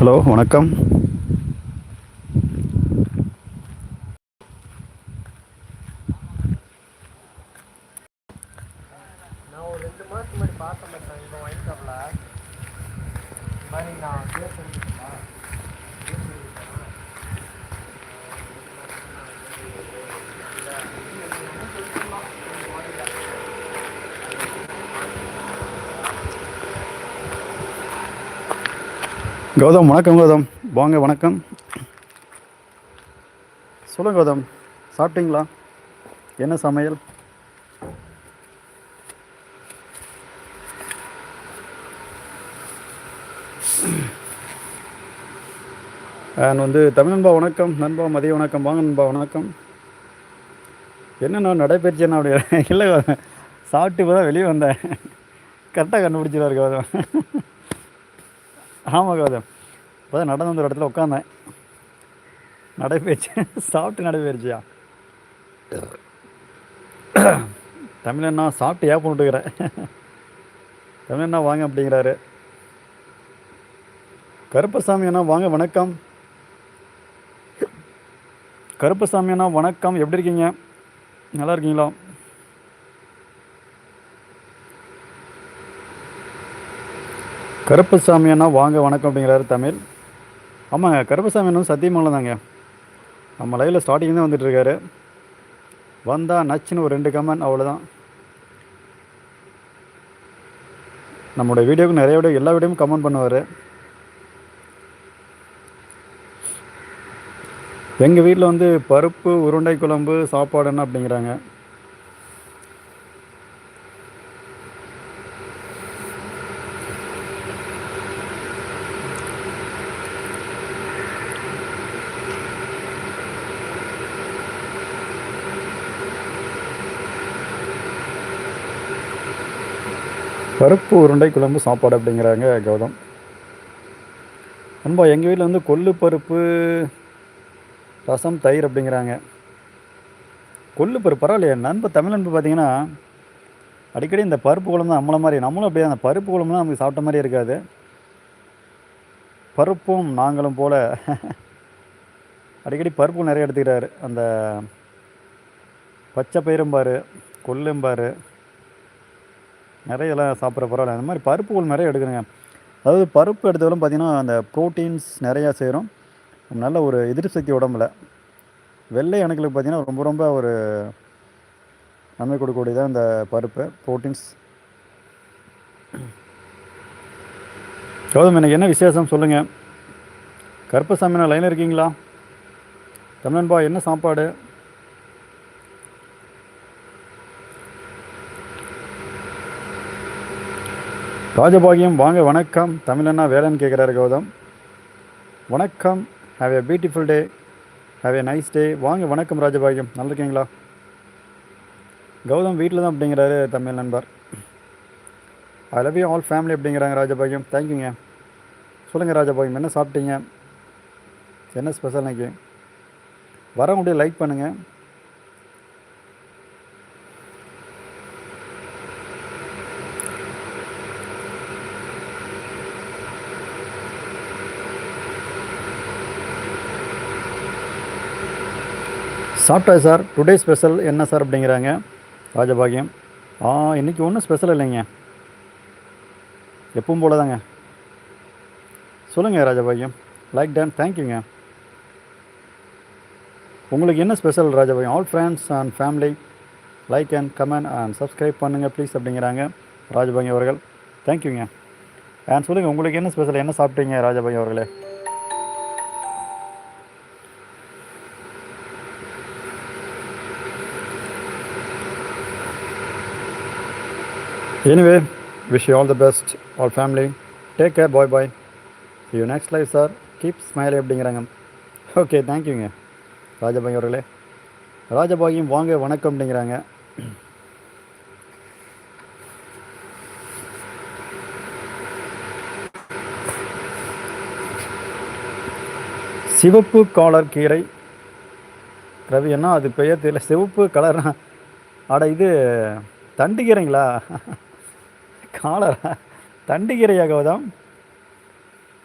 Hello வணக்கம் நான் ஒரு ரெண்டு மாதத்துக்கு முன்னாடி பார்த்தேன் மச்சான் இப்போ ஒயின் ஷாப்பில் மாதிரி நான் பேர் சொல்லிட்டா கௌதம் வணக்கம் கௌதம். வாங்க வணக்கம். சொல்லுங்க கௌதம் சாப்பிட்டீங்களா? என்ன சமையல்? நான் வந்து தமிழ் நண்பா வணக்கம் நண்பா மதிய வணக்கம் வாங்க நண்பா வணக்கம். என்னண்ணா நடைபயிற்சி என்ன அப்படி? இல்லை கௌதம் சாப்பிட்டு இப்போ தான் வெளியே வந்தேன். கரெக்டாக கண்டுபிடிச்சிடாரு கௌதம். ஆமாம் கௌதம். இப்போ தான் நடந்து வந்த ஒரு இடத்துல உட்காந்தேன். நடைபெற்று சாப்பிட்டு நடைபெறுச்சியா தமிழண்ணா சாப்பிட்டு ஏன் பண்ணிட்டுக்கிறேன் தமிழண்ணா வாங்க அப்படிங்கிறாரு. கருப்பசாமி அண்ணா வாங்க வணக்கம். கருப்பசாமி அண்ணா வணக்கம். எப்படி இருக்கீங்க? நல்லா இருக்கீங்களா? கருப்பசாமி அண்ணா வாங்க வணக்கம் அப்படிங்கிறாரு தமிழ். ஆமாங்க கருப்பசாமி அண்ணா சத்தியமங்கலம் தாங்க. நம்ம லைவில் ஸ்டார்டிங் தான் வந்துட்டுருக்காரு. வந்தால் நச்சுன்னு ஒரு ரெண்டு கமெண்ட் அவ்வளோதான் நம்மளோட வீடியோவுக்கு நிறைய வீடியோ எல்லா வீடியோவும் கமெண்ட் பண்ணுவார். எங்கள் வீட்டில் வந்து பருப்பு உருண்டை குழம்பு சாப்பாடு என்ன அப்படிங்கிறாங்க. பருப்பு உருண்டை குழம்பு சாப்பாடு அப்படிங்கிறாங்க கௌதம். அன்பா எங்கள் வீட்டில் வந்து கொள்ளு பருப்பு ரசம் தயிர் அப்படிங்கிறாங்க. கொள்ளு பருப்பு பரவாயில்லையே. நண்பு தமிழ் நண்பு பார்த்தீங்கன்னா அடிக்கடி இந்த பருப்பு குழம்பு தான் நம்மள மாதிரி நம்மளும் அப்படியே அந்த பருப்பு குழம்புலாம் நமக்கு சாப்பிட்ட மாதிரி இருக்காது. பருப்பும் நாங்களும் போல் அடிக்கடி பருப்பு நிறைய எடுத்துக்கிறாரு. அந்த பச்சை பயிறும்பார் கொல்லும்பார் நிறைய எல்லாம் சாப்பிட்ற பரவாயில்ல. அந்த மாதிரி பருப்புகள் நிறைய எடுக்கிறேங்க. அதாவது பருப்பு எடுத்தாலும் பார்த்தீங்கன்னா அந்த ப்ரோட்டீன்ஸ் நிறையா சேரும். நல்ல ஒரு எதிர்ப்பு சக்தி உடம்புல. வெள்ளை அணுக்களுக்கு பார்த்தீங்கன்னா ரொம்ப ரொம்ப ஒரு நன்மை கொடுக்கக்கூடியதான் இந்த பருப்பு ப்ரோட்டீன்ஸ் கௌதம் எனக்கு என்ன விசேஷம் சொல்லுங்கள் கருப்பசாமி லைனில் இருக்கீங்களா? தமிழன்பா என்ன சாப்பாடு? ராஜபாகியம் வாங்க வணக்கம். தமிழண்ணா வேலைன்னு கேட்குறாரு கௌதம். வணக்கம். Have a beautiful day have a nice day வாங்க வணக்கம் ராஜபாகியம். நல்லா இருக்கீங்களா கௌதம் வீட்டில் தான் அப்படிங்கிறாரு தமிழ் நண்பர். I love you all family அப்படிங்கிறாங்க ராஜபாகியம். தேங்க்யூங்க சொல்லுங்கள் ராஜபாகியம். என்ன சாப்பிட்டீங்க? என்ன ஸ்பெஷல் இன்றைக்கி வரவங்களுடைய லைக் பண்ணுங்கள் சாப்பிட்டா சார். டுடே ஸ்பெஷல் என்ன சார் அப்படிங்கிறாங்க. ராஜபாகியம். ஆ இன்றைக்கி ஒன்றும் ஸ்பெஷல் இல்லைங்க. எப்பவும் போல தாங்க சொல்லுங்கள் ராஜபாகியம் லைக் டன் தேங்க்யூங்க உங்களுக்கு என்ன special Rajabhagyam? All friends and family like and comment and subscribe பண்ணுங்கள் ப்ளீஸ் அப்படிங்கிறாங்க ராஜபாகியம் அவர்கள். தேங்க்யூங்க அண்ட் சொல்லுங்கள் உங்களுக்கு என்ன ஸ்பெஷல் என்ன சாப்பிட்டீங்க ராஜபாகியம் அவர்களே? Anyway wish you all the best all family take care bye bye you next life sir keep smile அப்படிங்கிறாங்க ஓகே தேங்க்யூங்க ராஜபாகி அவர்களே. ராஜபாகியும் வாங்க வணக்கம் அப்படிங்கிறாங்க. சிவப்பு காலர் கீரை. ரவி என்ன அது பெயர் தெரியல. சிவப்பு கலர் அட இது தண்டு கீரைங்களா காலரா? தண்டு கீரையா கௌதம்?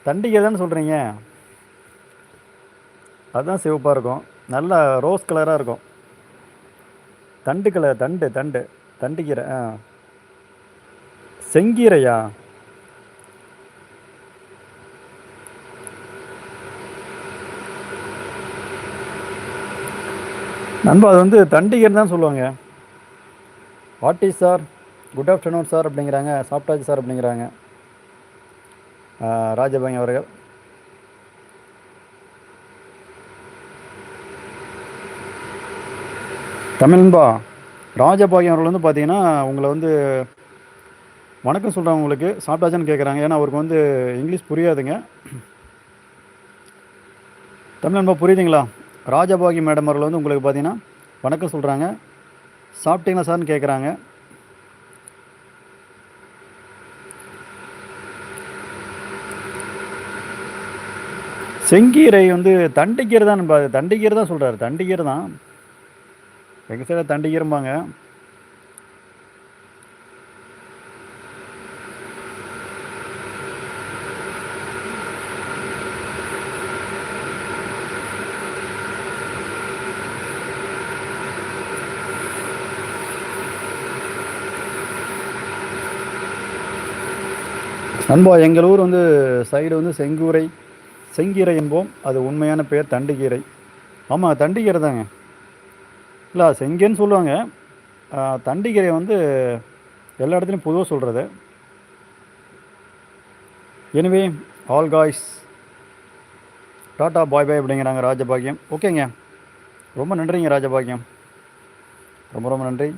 தண்டிகை தானே சொல்கிறீங்க அதுதான் சிவப்பாக இருக்கும். நல்லா ரோஸ் கலராக இருக்கும். தண்டு கலர் தண்டு தண்டு. தண்டுக்கீரை ஆ. செங்கீரையா? நண்பா அது வந்து தண்டிகர் தான் சொல்லுவாங்க. What is sir good afternoon sir அப்படிங்கிறாங்க. சாப்பிட்டாச்சு சார் அப்படிங்கிறாங்க. ராஜபாய் அவர்கள். தமிழ்பா ராஜபாகியம் அவர்கள் வந்து பார்த்தீங்கன்னா உங்களை வந்து வணக்கம் சொல்கிறேன் உங்களுக்கு. சாப்பிட்டாச்சான்னு கேட்குறாங்க ஏன்னா அவருக்கு வந்து இங்கிலீஷ் புரியாதுங்க. தமிழன்பா புரியுதுங்களா? ராஜபாகி மேடம் அவர்கள் வந்து உங்களுக்கு பார்த்தீங்கன்னா வணக்கம் சொல்கிறாங்க சாப்பிட்டீங்களா சார்னு கேட்குறாங்க செங்கீரை வந்து தண்டிக்கீரை தான் நண்பா. தண்டிக்கீரை தான் சொல்கிறாரு தண்டிக்கீரை தான் எங்கள் சைடில் தண்டிக்கீரைம்பாங்க நண்பா எங்கள் ஊர் வந்து சைடு வந்து செங்கூரை செங்கீரை என்போம். அது உண்மையான பெயர் தண்டுகீரை ஆமாம் தண்டுகீரை தாங்க. இல்லை செங்கேன்னு சொல்லுவாங்க. ஆ, தண்டிகீரை வந்து எல்லா இடத்துலையும் பொதுவாக சொல்கிறது anyway all guys tata bye bye அப்படிங்கிறாங்க ராஜபாக்கியம். ஓகேங்க. ரொம்ப நன்றிங்க ராஜபாக்கியம். ரொம்ப ரொம்ப நன்றி.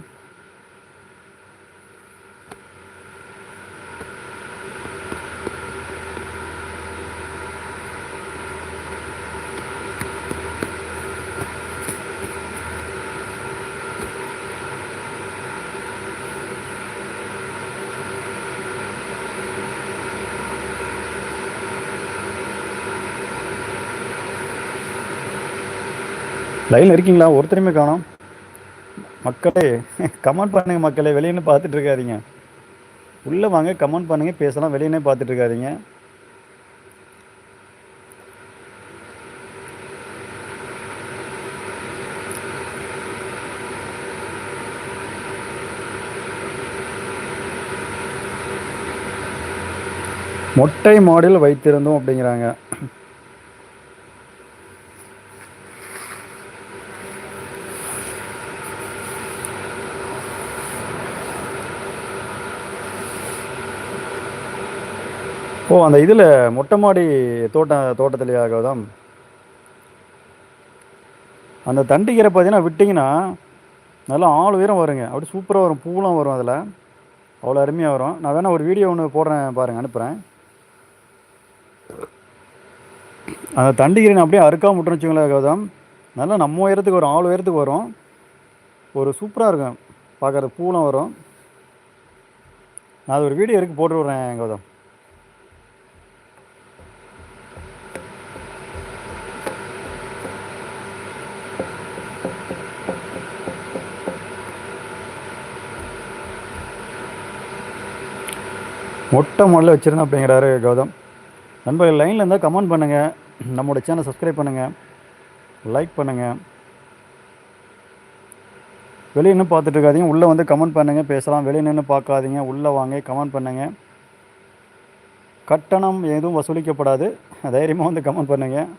லைனில் இருக்கீங்களா? ஒருத்தருமே காணோம். மக்களே கமெண்ட் பண்ணுங்க மக்களே வெளியே பார்த்துட்டு இருக்காதீங்க. உள்ளே வாங்க கமெண்ட் பண்ணுங்க பேசலாம் வெளியே பார்த்துட்டு இருக்காதீங்க. மொட்டை மாடல் வைத்திருந்தோம் அப்படிங்கிறாங்க. ஓ அந்த இதில் மொட்டை மாடி தோட்ட தோட்டத்திலேயே தான் அந்த தண்டிக்கீரை பார்த்தீங்கன்னா விட்டிங்கன்னா நல்லா ஆள் உயரம் வருங்க. அப்படி சூப்பராக வரும். பூலாம் வரும் அதில். அவ்வளோ அருமையாக வரும். நான் வேணால் ஒரு வீடியோ ஒன்று போடுறேன் பாருங்கள் அனுப்புகிறேன் அந்த கீரை நான் அப்படியே அறுக்காம விட்டுன்னு வச்சுங்களேன் கௌதம். நல்லா நம்ம உயரத்துக்கு வரும் ஆள் உயரத்துக்கு வரும். ஒரு சூப்பராக இருக்கும். பார்க்குறது பூலாம் வரும். நான் அது ஒரு வீடியோ இருக்குது போட்டு விட்றேன் கௌதம். மொட்டை மாடலில் வச்சுருந்தேன் அப்படிங்கிறாரு கௌதம். நண்பர்கள் லைனில் இருந்தால் கமெண்ட் பண்ணுங்கள் நம்மளோட சேனல் சப்ஸ்கிரைப் பண்ணுங்கள் லைக் பண்ணுங்கள் வெளியே நின்று பார்த்துட்டு இருக்காதீங்க. உள்ளே வந்து கமெண்ட் பண்ணுங்கள் பேசலாம். வெளியே நின்று பார்க்காதீங்க. உள்ளே வாங்க கமெண்ட் பண்ணுங்கள் கட்டணம் எதுவும் வசூலிக்கப்படாது. தைரியமாக வந்து கமெண்ட் பண்ணுங்கள்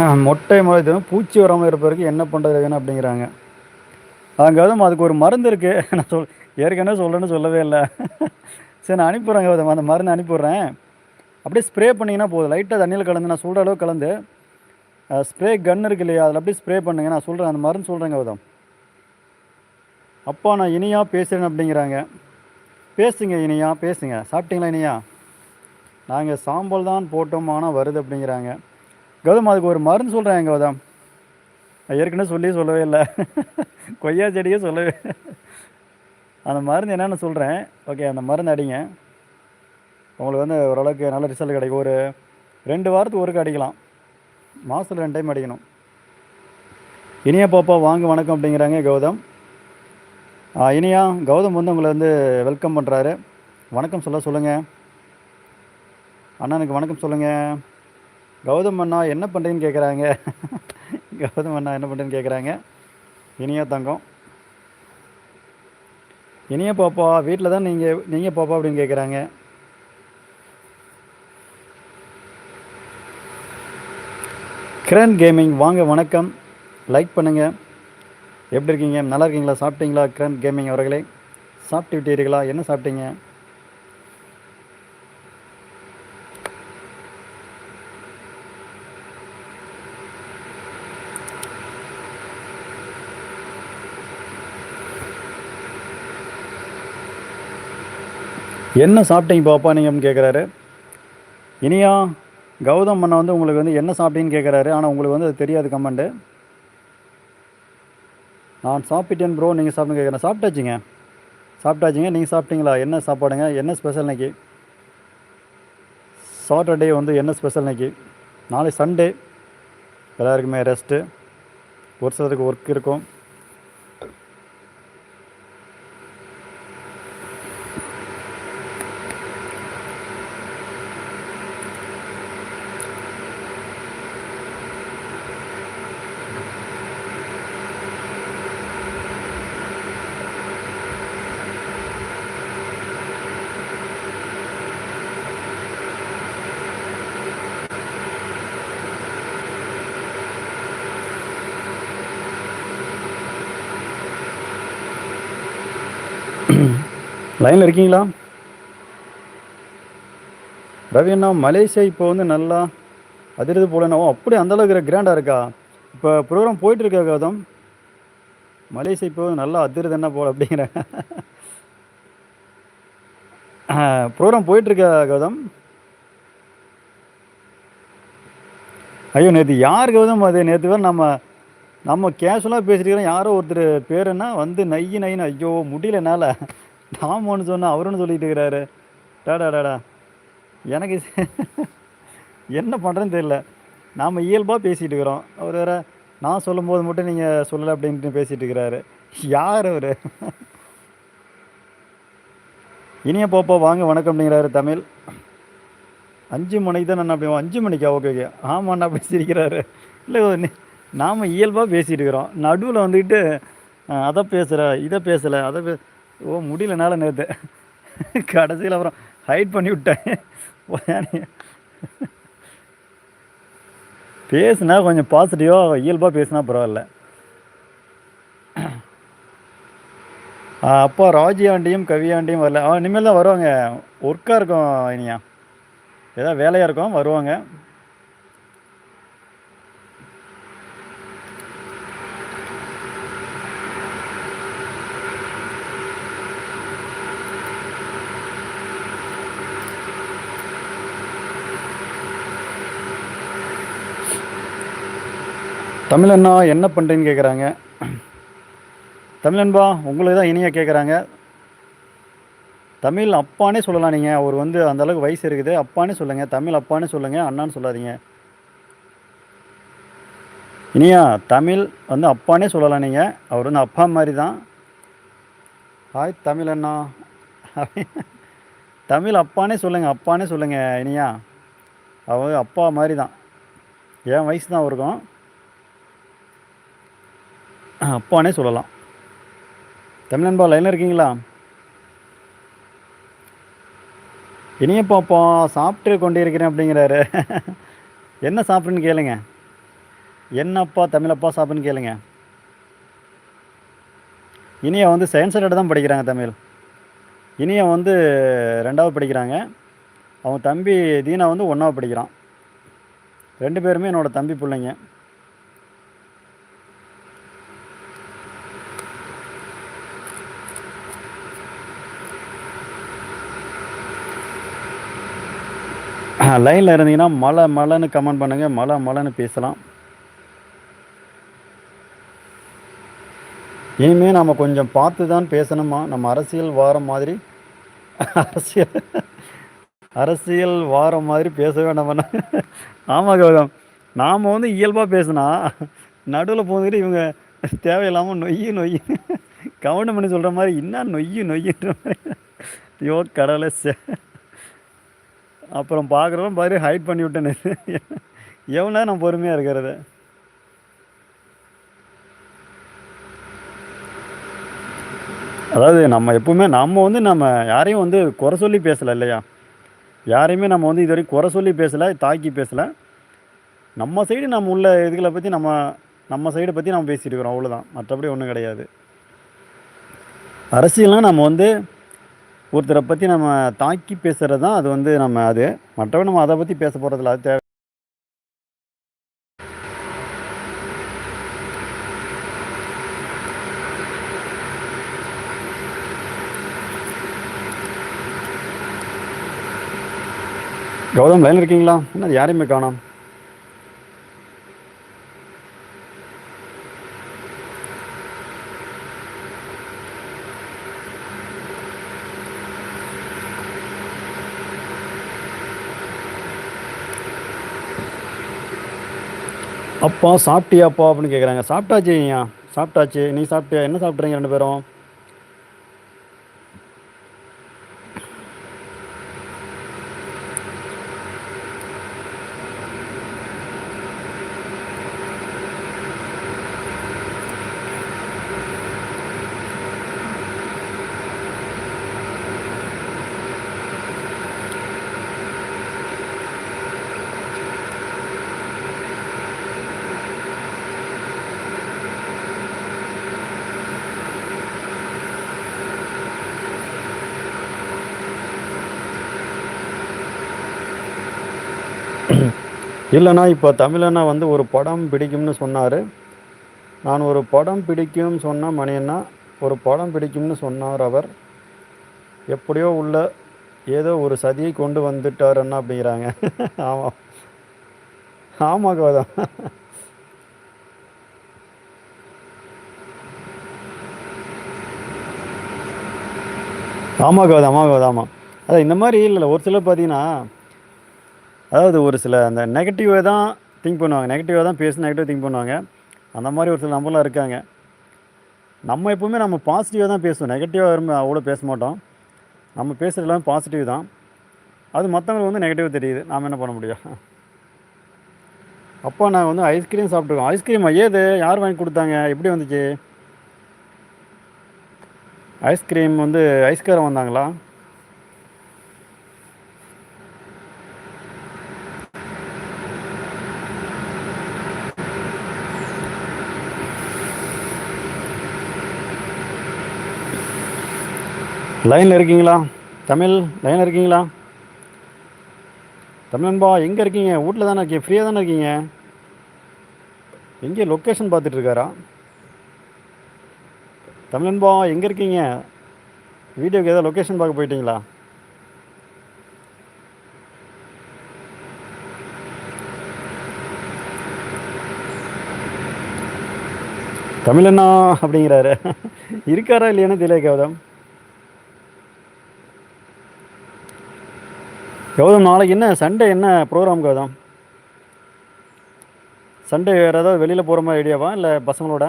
மொட்டை மாதிரி பூச்சி வராமல் இருப்பதற்கு என்ன பண்ணுறது வேணும் அப்படிங்கிறாங்க. கௌதம் அதுக்கு ஒரு மருந்து இருக்குது நான் சொல் ஏற்கனவே சொல்கிறேன்னு சொல்லவே இல்லை. சரி நான் அனுப்பிடுறேங்க அந்த மருந்து அனுப்பிடுறேன். அப்படியே ஸ்ப்ரே பண்ணிங்கன்னா போதும். லைட்டாக தண்ணியில் கலந்து நான் சொல்கிற அளவு கலந்து ஸ்ப்ரே கன் இருக்கு இல்லையா அதில் அப்படியே ஸ்ப்ரே பண்ணுங்க. நான் சொல்கிறேன் அந்த மருந்து சொல்கிறேங்க விதம் அப்பா நான் இனியா பேசுகிறேன் அப்படிங்கிறாங்க. பேசுங்க இனியா பேசுங்க. சாப்பிட்டீங்களா இனியா? நாங்கள் சாம்பல் தான் போட்டோம் ஆனால் வருது அப்படிங்கிறாங்க. கௌதம் அதுக்கு ஒரு மருந்து சொல்கிறேன் கௌதம். ஏற்கனவே சொல்லி சொல்லவே இல்லை. கொய்யா செடியே சொல்லவே அந்த மருந்து என்னென்னு சொல்கிறேன் ஓகே அந்த மருந்து அடிங்க. உங்களுக்கு வந்து ஓரளவுக்கு நல்ல ரிசல்ட் கிடைக்கும். ஒரு ரெண்டு வாரத்துக்கு ஒருக்க அடிக்கலாம். மாதத்தில் ரெண்டு டைம் அடிக்கணும். இனியா பாப்பா வாங்க வணக்கம் அப்படிங்கிறாங்க கௌதம். இனியா கௌதம் வந்து உங்களை வந்து வெல்கம் பண்ணுறாரு வணக்கம் சொல்ல சொல்லுங்கள் அண்ணனுக்கு வணக்கம் சொல்லுங்கள் கௌதம் அண்ணா என்ன பண்ணுறீங்கன்னு கேட்குறாங்க கௌதம் அண்ணா என்ன பண்ணுறேன்னு கேட்குறாங்க இனியா தங்கம். இனியா பாப்பா வீட்டில் தான் நீங்கள் நீங்கள் பாப்பா அப்படின்னு கேட்குறாங்க கிரண் கேமிங் வாங்க வணக்கம். லைக் பண்ணுங்கள் எப்படி இருக்கீங்க? நல்லா இருக்கீங்களா? சாப்பிட்டீங்களா? கிரண் கேமிங் அவர்களே. சாப்பிட்டு விட்டீர்களா? என்ன சாப்பிட்டீங்க? என்ன சாப்பிட்டீங்க பாப்பா நீங்கள் கேட்குறாரு இனியா கௌதம் அண்ணா வந்து உங்களுக்கு வந்து என்ன சாப்பிட்டீங்கன்னு கேட்குறாரு ஆனால் உங்களுக்கு வந்து அது தெரியாது கமெண்ட்டு நான் சாப்பிட்டேன் ப்ரோ நீங்கள் சாப்பிட்டு கேட்குறேன் சாப்பிட்டாச்சிங்க. சாப்பிட்டாச்சிங்க நீங்கள் சாப்பிட்டீங்களா? என்ன சாப்பாடுங்க? என்ன ஸ்பெஷல் இன்னைக்கு? சாட்டர்டே வந்து என்ன ஸ்பெஷல் இன்னைக்கு? நாளை சண்டே எல்லாருக்குமே ரெஸ்ட்டு ஒரு சிலருக்கு ஒர்க் இருக்கும். லைனில் இருக்கீங்களா? ரவி அண்ணா மலேசியா இப்போ வந்து நல்லா அதிரது போலண்ணா ஓ அப்படி அந்தளவுக்கு கிராண்டாக இருக்கா? இப்போ ப்ரோக்ராம் போயிட்டுருக்கா கௌதம்? மலேசியா இப்போ வந்து நல்லா அதிரது என்ன போல அப்படிங்கிற. ப்ரோக்ராம் போயிட்டுருக்கா கௌதம்? ஐயோ நேற்று யார் கௌதம்? அது நேற்று வேறு நம்ம நம்ம கேஷுவலாக பேசிட்டு யாரோ ஒருத்தர் பேர் என்ன? வந்து நையி நைன்னு ஐயோ முடியல என்னால். டாம் ஒன்று சொன்னால் அவருன்னு சொல்லிட்டு இருக்கிறாரு. டாடா டாடா எனக்கு என்ன பண்ணுறேன்னு தெரியல. நாம் இயல்பாக பேசிகிட்டு இருக்கிறோம். அவர் வேற நான் சொல்லும்போது மட்டும் நீங்கள் சொல்லலை அப்படின்ட்டு பேசிகிட்டு இருக்கிறாரு. யார் அவர்? இனிய போப்போ வாங்க வணக்கம் அப்படிங்கிறாரு தமிழ். அஞ்சு மணிக்கு தான் நான் அப்படி அஞ்சு மணிக்கா? ஓகே ஓகே ஆமாண்ணா அப்படி சிரிக்கிறாரு இல்லை நாம் இயல்பாக பேசிகிட்டு இருக்கிறோம். நடுவில் வந்துக்கிட்டு அதை பேசுகிற இதை பேசலை அதை பே ஓ முடியலனால நேற்று கடைசியில் அப்புறம் ஹைட் பண்ணி விட்டேன். பேசுனா கொஞ்சம் பாசிட்டிவாக இயல்பாக பேசுனா பரவாயில்ல. அப்பா ராஜி ஆண்டியும் கவி ஆண்டியும் வரல. அவன் இனிமேல் தான் வருவாங்க. ஒர்க்காக இருக்கும் இனியா. ஏதாவது வேலையாக இருக்கும் வருவாங்க. தமிழண்ணா என்ன பண்ணுறீன்னு கேட்குறாங்க தமிழன்பா உங்களுக்கு தான் இனியாக கேட்குறாங்க தமிழ் அப்பானே சொல்லலாம் நீங்கள் அவர் வந்து அந்தளவுக்கு வயசு இருக்குது. அப்பானே சொல்லுங்கள் தமிழ் அப்பானே சொல்லுங்கள் அண்ணான்னு சொல்லாதீங்க. இனியா தமிழ் வந்து அப்பானே சொல்லலாம் நீங்கள் அவர் வந்து அப்பா மாதிரி தான். ஹாய் தமிழ் அண்ணா தமிழ் அப்பானே சொல்லுங்கள் அப்பானே சொல்லுங்கள் இனியா. அவர் அப்பா மாதிரி தான். என் வயசு தான் இருக்கும் அப்பானே சொல்லலாம். தமிழன்பா லைனில் இருக்கீங்களா? இனிய பாப்பா சாப்பிட்டு கொண்டு இருக்கிறேன் அப்படிங்கிறாரு. என்ன சாப்பிட்றேன்னு கேளுங்க. என்னப்பா தமிழப்பா சாப்பிட்றேன்னு கேளுங்க. இனிய வந்து சயின்ஸ் ஸ்டாண்டர்ட் தான் படிக்கிறாங்க தமிழ். இனிய வந்து ரெண்டாவது படிக்கிறாங்க. அவன் தம்பி தீனா வந்து ஒன்றாவது படிக்கிறான். ரெண்டு பேருமே என்னோடய தம்பி பிள்ளைங்க. லைனில் இருந்தீங்கன்னா மழை மழைன்னு கமெண்ட் பண்ணுங்கள் மழை மழைன்னு பேசலாம். இனிமேல் நம்ம கொஞ்சம் பார்த்து தான் பேசணுமா? நம்ம அரசியல் வாரம் மாதிரி. அரசியல் அரசியல் வாரம் மாதிரி பேச வேண்டாம் ஆமாம் கௌதம். நாம் வந்து இயல்பாக பேசினா நடுவில் போந்துக்கிட்டு இவங்க தேவையில்லாமல் நொய்யு நொய்யு. கவனம் பண்ணி சொல்கிற மாதிரி என்ன நொய்யு நொய்யுன்ற மாதிரி. ஐயோ கடவுளே சே. அப்புறம் பார்க்குறவன் பாரு ஹைட் பண்ணி விட்டேன்னு எவ்வளோ நான் பொறுமையாக இருக்கிறது? அதாவது நம்ம எப்பவுமே நம்ம வந்து நம்ம யாரையும் வந்து குறை சொல்லி பேசலை இல்லையா? யாரையுமே நம்ம வந்து இது வரைக்கும் குறை சொல்லி பேசலை தாக்கி பேசலை. நம்ம சைடு நம்ம உள்ள இதுகளை பற்றி நம்ம நம்ம சைடை பற்றி நம்ம பேசிட்டு இருக்கிறோம் அவ்வளோதான் மற்றபடி ஒன்றும் கிடையாது. அரசியல்னால் நம்ம வந்து ஒருத்தரை பற்றி நம்ம தாக்கி பேசுகிறது தான் அது வந்து நம்ம அது. மற்றவங்க நம்ம அதை பற்றி பேச போகிறதில்ல அது தேவை. கௌதம் லைன் இருக்கீங்களா? என்ன யாரையுமே காணோம். அப்பா சாப்பிட்டியாப்பா அப்படின்னு கேட்குறாங்க சாப்பிட்டாச்சு ஐயா. சாப்பிட்டாச்சு. நீ சாப்பிட்டியா? என்ன சாப்பிட்றீங்க ரெண்டு பேரும்? இல்லைண்ணா இப்போ தமிழண்ணா வந்து ஒரு படம் பிடிக்கும்னு சொன்னார். நான் ஒரு படம் பிடிக்கும் சொன்ன மணியண்ணா ஒரு படம் பிடிக்கும்னு சொன்னார் அவர். எப்படியோ உள்ள ஏதோ ஒரு சதியை கொண்டு வந்துட்டார் அண்ணா அப்படிங்கிறாங்க. ஆமாம் ஆமாம் கௌதம். ஆமாம் கௌதம் ஆமாம் கௌதம் ஆமாம் அதான் இந்த மாதிரி இல்லை ஒரு சிலர் பார்த்தீங்கன்னா அதாவது ஒரு சில அந்த நெகட்டிவை தான் திங்க் பண்ணுவாங்க. நெகட்டிவாக தான் பேசி நெகட்டிவ் திங்க் பண்ணுவாங்க. அந்த மாதிரி ஒரு சில நம்பர்லாம் இருக்காங்க. நம்ம எப்போவுமே நம்ம பாசிட்டிவாக தான் பேசுவோம். நெகட்டிவாக விரும்ப அவ்வளோ பேச மாட்டோம். நம்ம பேசுகிறது எல்லாமே பாசிட்டிவ் தான். அது மற்றவங்களுக்கு வந்து நெகட்டிவ் தெரியுது. நாம் என்ன பண்ண முடியும்? அப்பா நாங்கள் வந்து ஐஸ்கிரீம் சாப்பிட்ருக்கோம் ஐஸ்கிரீம் ஏது யார் வாங்கி கொடுத்தாங்க? எப்படி வந்துச்சு? ஐஸ்கிரீம் வந்து ஐஸ்காரம் வந்தாங்களா? லைனில் இருக்கீங்களா? தமிழ் லைனில் இருக்கீங்களா? தமிழன்பா எங்கே இருக்கீங்க? வீட்டில் தானே இருக்கீங்க? ஃப்ரீயாக தானே இருக்கீங்க? எங்கே லொக்கேஷன் பார்த்துட்ருக்காரா தமிழன்பா எங்கே இருக்கீங்க? வீடியோக்கு ஏதாவது லொக்கேஷன் பார்க்க போயிட்டீங்களா? தமிழண்ணா அப்படிங்கிறாரு. இருக்காரா இல்லையானு தெரியல கௌதம். கௌதம் நாளைக்கு என்ன சண்டே என்ன ப்ரோக்ராம் கௌதம் சண்டே வேறு ஏதாவது வெளியில் போகிற மாதிரி ஐடியாவா இல்லை பசங்களோட?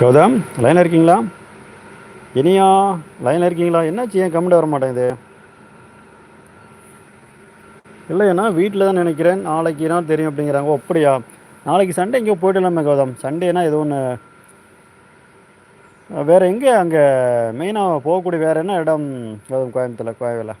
கௌதம் லைனில் இருக்கீங்களா? இனியா லைனில் இருக்கீங்களா? என்னாச்சு? ஏன் கமெண்ட் வர மாட்டேங்குது? இல்லைன்னா வீட்டில் தான் நினைக்கிறேன். நாளைக்கு தான் தெரியும் அப்படிங்கிறாங்க. அப்படியா? நாளைக்கு சண்டே எங்கேயோ போயிடலாமே கௌதம். சண்டேனா ஏதோ ஒன்று வேறு எங்கே? அங்கே மெயினாக போகக்கூடிய வேறு என்ன இடம்? கௌதம் கோயம்புத்தூரில் கோயவில்